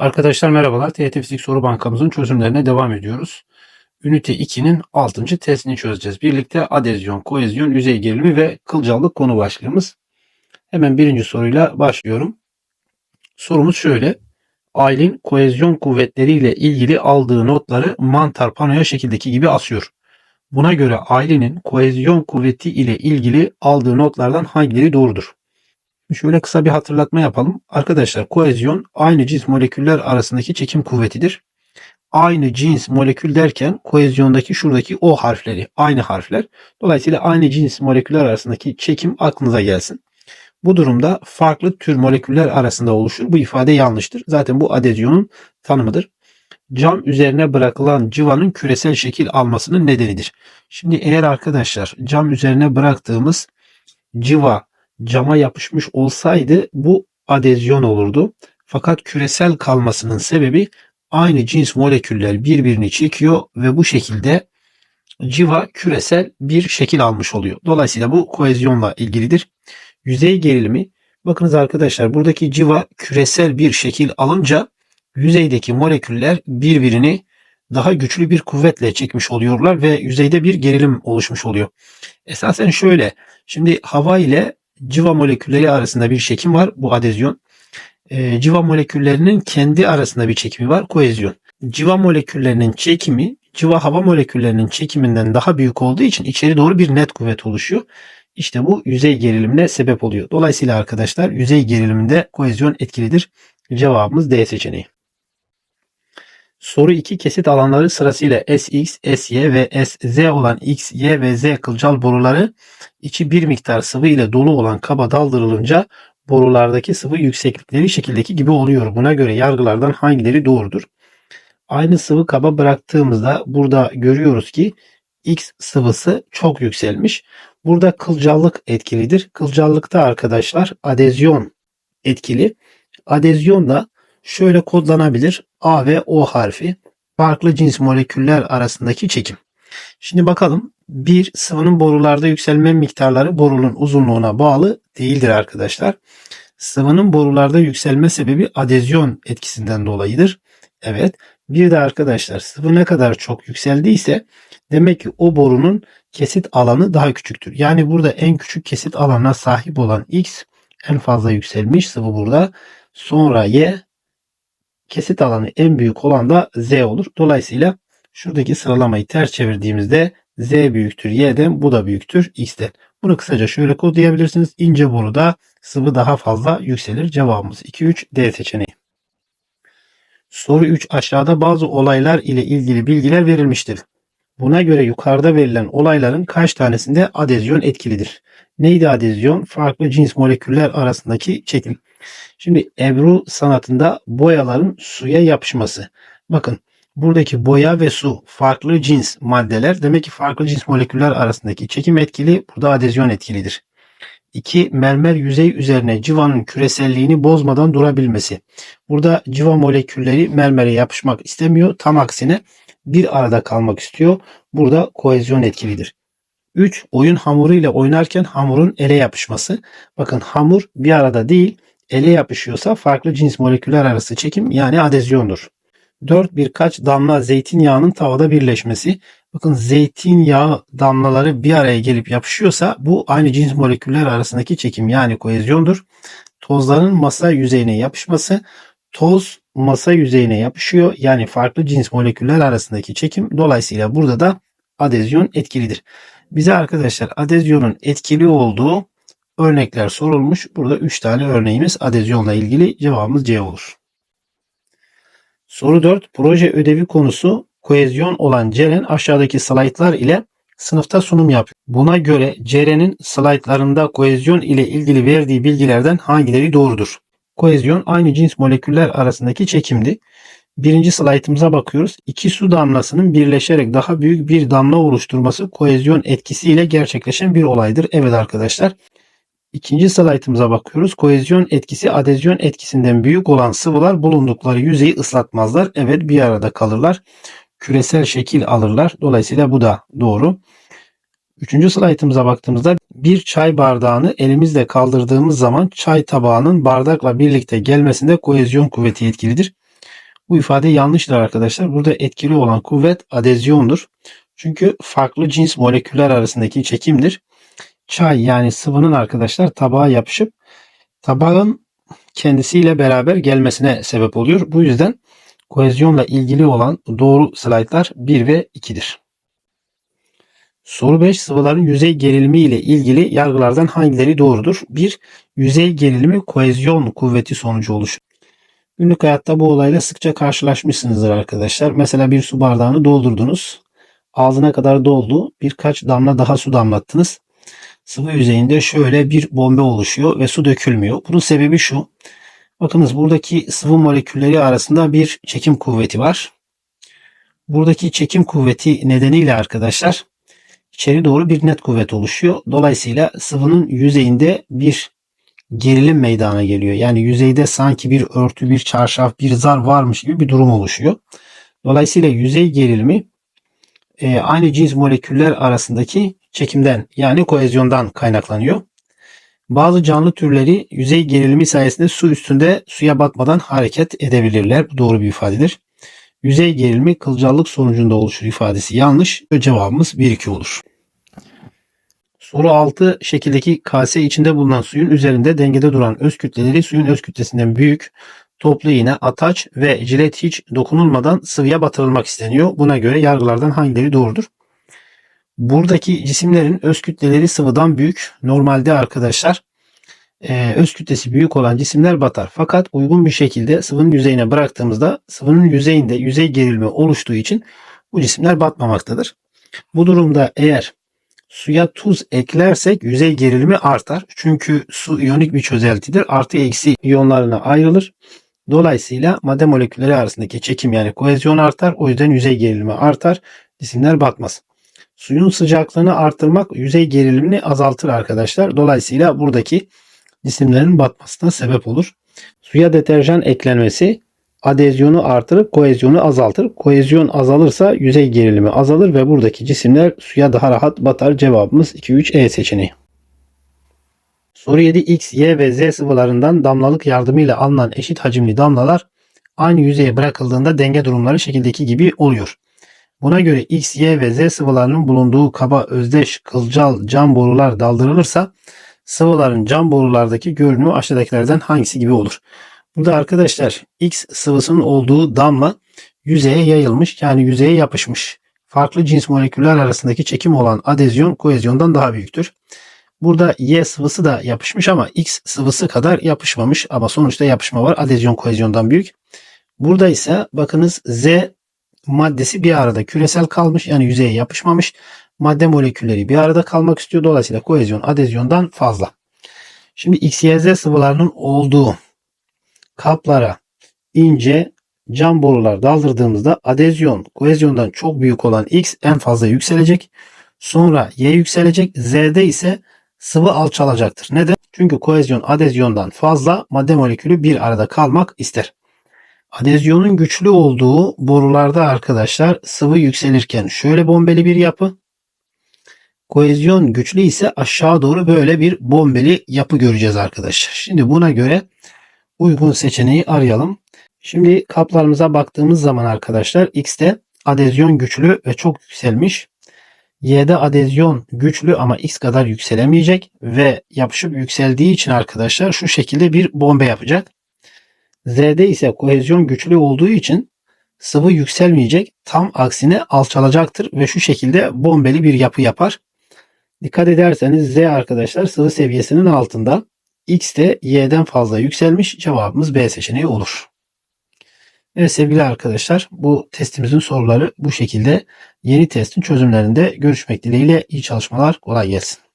Arkadaşlar merhabalar. TYT Fizik Soru Bankamızın çözümlerine devam ediyoruz. Ünite 2'nin 6. testini çözeceğiz. Birlikte adezyon, kohezyon, yüzey gerilimi ve kılcallık konu başlığımız. Hemen birinci soruyla başlıyorum. Sorumuz şöyle. Aylin kohezyon kuvvetleriyle ilgili aldığı notları mantar panoya şekildeki gibi asıyor. Buna göre Aylin'in kohezyon kuvveti ile ilgili aldığı notlardan hangileri doğrudur? Şöyle kısa bir hatırlatma yapalım. Arkadaşlar kohezyon aynı cins moleküller arasındaki çekim kuvvetidir. Aynı cins molekül derken kohezyondaki şuradaki O harfleri aynı harfler. Dolayısıyla aynı cins moleküller arasındaki çekim aklınıza gelsin. Bu durumda farklı tür moleküller arasında oluşur. Bu ifade yanlıştır. Zaten bu adezyonun tanımıdır. Cam üzerine bırakılan civanın küresel şekil almasının nedenidir. Şimdi eğer arkadaşlar cam üzerine bıraktığımız civa cama yapışmış olsaydı bu adezyon olurdu. Fakat küresel kalmasının sebebi aynı cins moleküller birbirini çekiyor ve bu şekilde civa küresel bir şekil almış oluyor. Dolayısıyla bu kohezyonla ilgilidir. Yüzey gerilimi bakınız arkadaşlar buradaki civa küresel bir şekil alınca yüzeydeki moleküller birbirini daha güçlü bir kuvvetle çekmiş oluyorlar ve yüzeyde bir gerilim oluşmuş oluyor. Esasen şöyle şimdi hava ile civa molekülleri arasında bir çekim var. Bu adezyon. E, civa moleküllerinin kendi arasında bir çekimi var. Kohezyon. Civa moleküllerinin çekimi civa hava moleküllerinin çekiminden daha büyük olduğu için içeri doğru bir net kuvvet oluşuyor. İşte bu yüzey gerilimine sebep oluyor. Dolayısıyla arkadaşlar yüzey geriliminde kohezyon etkilidir. Cevabımız D seçeneği. Soru 2 kesit alanları sırasıyla SX, SY ve SZ olan X, Y ve Z kılcal boruları içi bir miktar sıvı ile dolu olan kaba daldırılınca borulardaki sıvı yükseklikleri şekildeki gibi oluyor. Buna göre yargılardan hangileri doğrudur? Aynı sıvı kaba bıraktığımızda burada görüyoruz ki X sıvısı çok yükselmiş. Burada kılcallık etkilidir. Kılcallıkta arkadaşlar adezyon etkili. Adezyon da şöyle kodlanabilir. A ve O harfi farklı cins moleküller arasındaki çekim. Şimdi bakalım bir sıvının borularda yükselme miktarları borunun uzunluğuna bağlı değildir arkadaşlar. Sıvının borularda yükselme sebebi adezyon etkisinden dolayıdır. Evet. Bir de arkadaşlar sıvı ne kadar çok yükseldiyse demek ki o borunun kesit alanı daha küçüktür. Yani burada en küçük kesit alana sahip olan X en fazla yükselmiş sıvı burada. Sonra Y kesit alanı en büyük olan da Z olur. Dolayısıyla şuradaki sıralamayı ters çevirdiğimizde Z büyüktür Y'den bu da büyüktür X'ten. Bunu kısaca şöyle kodlayabilirsiniz. İnce boruda sıvı daha fazla yükselir. Cevabımız 2-3 D seçeneği. Soru 3 aşağıda bazı olaylar ile ilgili bilgiler verilmiştir. Buna göre yukarıda verilen olayların kaç tanesinde adezyon etkilidir? Neydi adezyon? Farklı cins moleküller arasındaki çekim. Şimdi Ebru sanatında boyaların suya yapışması. Bakın buradaki boya ve su farklı cins maddeler. Demek ki farklı cins moleküller arasındaki çekim etkili. Burada adezyon etkilidir. 2. Mermer yüzey üzerine civanın küreselliğini bozmadan durabilmesi. Burada civa molekülleri mermere yapışmak istemiyor. Tam aksine bir arada kalmak istiyor. Burada kohezyon etkilidir. 3. Oyun hamuru ile oynarken hamurun ele yapışması. Bakın hamur bir arada değil ele yapışıyorsa farklı cins moleküller arası çekim yani adezyondur. 4. Birkaç damla zeytinyağının tavada birleşmesi. Bakın zeytinyağı damlaları bir araya gelip yapışıyorsa bu aynı cins moleküller arasındaki çekim yani kohezyondur. Tozların masa yüzeyine yapışması. Toz masa yüzeyine yapışıyor. Yani farklı cins moleküller arasındaki çekim. Dolayısıyla burada da adezyon etkilidir. Bize arkadaşlar adezyonun etkili olduğu örnekler sorulmuş. Burada 3 tane örneğimiz adezyonla ilgili cevabımız C olur. Soru 4. Proje ödevi konusu kohezyon olan Ceren aşağıdaki slaytlar ile sınıfta sunum yapıyor. Buna göre Ceren'in slaytlarında kohezyon ile ilgili verdiği bilgilerden hangileri doğrudur? Kohezyon aynı cins moleküller arasındaki çekimdi. Birinci slaytımıza bakıyoruz. İki su damlasının birleşerek daha büyük bir damla oluşturması kohezyon etkisiyle gerçekleşen bir olaydır. Evet arkadaşlar. İkinci slaytımıza bakıyoruz. Kohezyon etkisi adezyon etkisinden büyük olan sıvılar bulundukları yüzeyi ıslatmazlar. Evet bir arada kalırlar. Küresel şekil alırlar. Dolayısıyla bu da doğru. Üçüncü slaytımıza baktığımızda bir çay bardağını elimizle kaldırdığımız zaman çay tabağının bardakla birlikte gelmesinde kohezyon kuvveti etkilidir. Bu ifade yanlıştır arkadaşlar. Burada etkili olan kuvvet adezyondur. Çünkü farklı cins moleküller arasındaki çekimdir. Çay yani sıvının arkadaşlar tabağa yapışıp tabağın kendisiyle beraber gelmesine sebep oluyor. Bu yüzden kohezyonla ilgili olan doğru slaytlar 1 ve 2'dir. Soru 5 sıvıların yüzey gerilimi ile ilgili yargılardan hangileri doğrudur? 1. Yüzey gerilimi kohezyon kuvveti sonucu oluşur. Günlük hayatta bu olayla sıkça karşılaşmışsınızdır arkadaşlar. Mesela bir su bardağını doldurdunuz. Ağzına kadar doldu. Birkaç damla daha su damlattınız. Sıvı yüzeyinde şöyle bir bombe oluşuyor ve su dökülmüyor. Bunun sebebi şu. Bakınız buradaki sıvı molekülleri arasında bir çekim kuvveti var. Buradaki çekim kuvveti nedeniyle arkadaşlar içeri doğru bir net kuvvet oluşuyor. Dolayısıyla sıvının yüzeyinde bir gerilim meydana geliyor. Yani yüzeyde sanki bir örtü, bir çarşaf, bir zar varmış gibi bir durum oluşuyor. Dolayısıyla yüzey gerilimi e, aynı cins moleküller arasındaki çekimden yani kohezyondan kaynaklanıyor. Bazı canlı türleri yüzey gerilimi sayesinde su üstünde suya batmadan hareket edebilirler. Bu doğru bir ifadedir. Yüzey gerilimi kılcallık sonucunda oluşur ifadesi yanlış. Cevabımız 1-2 olur. Soru 6 şekildeki kase içinde bulunan suyun üzerinde dengede duran öz kütleleri suyun öz kütlesinden büyük, toplu iğne, ataç ve jilet hiç dokunulmadan sıvıya batırılmak isteniyor. Buna göre yargılardan hangileri doğrudur? Buradaki cisimlerin öz kütleleri sıvıdan büyük. Normalde arkadaşlar e, öz kütlesi büyük olan cisimler batar. Fakat uygun bir şekilde sıvının yüzeyine bıraktığımızda sıvının yüzeyinde yüzey gerilimi oluştuğu için bu cisimler batmamaktadır. Bu durumda eğer suya tuz eklersek yüzey gerilimi artar. Çünkü su iyonik bir çözeltidir. Artı eksi iyonlarına ayrılır. Dolayısıyla madde molekülleri arasındaki çekim yani kohezyon artar. O yüzden yüzey gerilimi artar. Cisimler batmaz. Suyun sıcaklığını arttırmak yüzey gerilimini azaltır arkadaşlar. Dolayısıyla buradaki cisimlerin batmasına sebep olur. Suya deterjan eklenmesi adezyonu artırıp kohezyonu azaltır. Kohezyon azalırsa yüzey gerilimi azalır ve buradaki cisimler suya daha rahat batar. Cevabımız 2-3 E seçeneği. Soru 7 X, Y ve Z sıvılarından damlalık yardımıyla alınan eşit hacimli damlalar aynı yüzeye bırakıldığında denge durumları şekildeki gibi oluyor. Buna göre X, Y ve Z sıvılarının bulunduğu kaba özdeş kılcal cam borular daldırılırsa sıvıların cam borulardaki görünümü aşağıdakilerden hangisi gibi olur? Burada arkadaşlar X sıvısının olduğu damla yüzeye yayılmış yani yüzeye yapışmış. Farklı cins moleküller arasındaki çekim olan adezyon kohezyondan daha büyüktür. Burada Y sıvısı da yapışmış ama X sıvısı kadar yapışmamış ama sonuçta yapışma var. Adezyon kohezyondan büyük. Burada ise bakınız Z maddesi bir arada küresel kalmış yani yüzeye yapışmamış. Madde molekülleri bir arada kalmak istiyor. Dolayısıyla kohezyon adezyondan fazla. Şimdi X, Y, Z sıvılarının olduğu kaplara ince cam borular daldırdığımızda adezyon kohezyondan çok büyük olan X en fazla yükselecek. Sonra Y yükselecek. Z'de ise sıvı alçalacaktır. Neden? Çünkü kohezyon adezyondan fazla madde molekülü bir arada kalmak ister. Adezyonun güçlü olduğu borularda arkadaşlar sıvı yükselirken şöyle bombeli bir yapı. Kohezyon güçlü ise aşağı doğru böyle bir bombeli yapı göreceğiz arkadaşlar. Şimdi buna göre uygun seçeneği arayalım. Şimdi kaplarımıza baktığımız zaman arkadaşlar X'te adezyon güçlü ve çok yükselmiş. Y'de adezyon güçlü ama X kadar yükselemeyecek ve yapışıp yükseldiği için arkadaşlar şu şekilde bir bombe yapacak. Z'de ise kohezyon güçlü olduğu için sıvı yükselmeyecek. Tam aksine alçalacaktır ve şu şekilde bombeli bir yapı yapar. Dikkat ederseniz Z arkadaşlar sıvı seviyesinin altında. X de Y'den fazla yükselmiş. Cevabımız B seçeneği olur. Evet sevgili arkadaşlar bu testimizin soruları bu şekilde. Yeni testin çözümlerinde görüşmek dileğiyle iyi çalışmalar kolay gelsin.